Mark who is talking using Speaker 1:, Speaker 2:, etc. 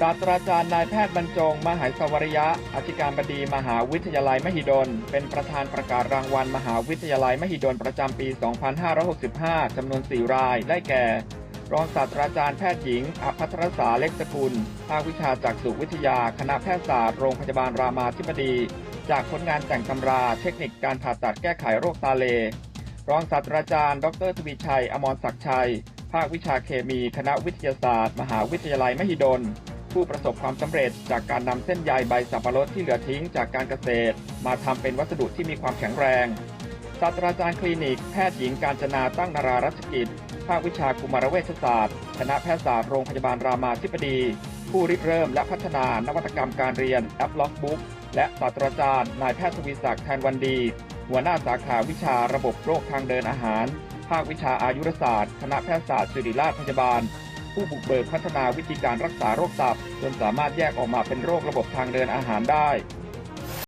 Speaker 1: ศาสตราจารย์นายแพทย์บรรจง มหายสวริยะ อธิการบดีมหาวิทยาลัยมหิดล เป็นประธานประกาศรางวัลมหาวิทยาลัยมหิดลประจำปี 2565 จำนวน 4 ราย ได้แก่ รองศาสตราจารย์แพทย์หญิงอภัทรสาเล็กสกุล ภาควิชาจักษุวิทยา คณะแพทยศาสตร์โรงพยาบาลรามาธิบดี จากผลงานแต่งตำรา เทคนิคการผ่าตัดแก้ไขโรคตาเล รองศาสตราจารย์ ดรทวีชัย อมรศักดิ์ชัย ภาควิชาเคมี คณะวิทยาศาสตร์ มหาวิทยาลัยมหิดล ผู้ประสบความสำเร็จ จากการนำเส้นใยใบสับปะรดที่เหลือทิ้งจากการเกษตร มาทำเป็นวัสดุที่มีความแข็งแรงศาสตราจารย์คลินิกแพทย์หญิงการจนาตั้งนารารัชกิจ ภาควิชากุมารเวชศาสตร์ คณะแพทยศาสตร์โรงพยาบาลรามาธิบดี ผู้ริเริ่มและพัฒนานวัตกรรมการเรียนแอปล็อกบุ๊กและศาสตราจารย์นายแพทย์ทวีศักดิ์แทนวันดี หัวหน้าสาขาวิชาระบบโรคทางเดินอาหาร ภาควิชาอายุรศาสตร์ คณะแพทยศาสตร์ศิริราชพยาบาล ผู้บุกเบิกพัฒนาวิธีการรักษาโรคตับจนสามารถแยกออกมาเป็นโรคระบบทางเดินอาหารได้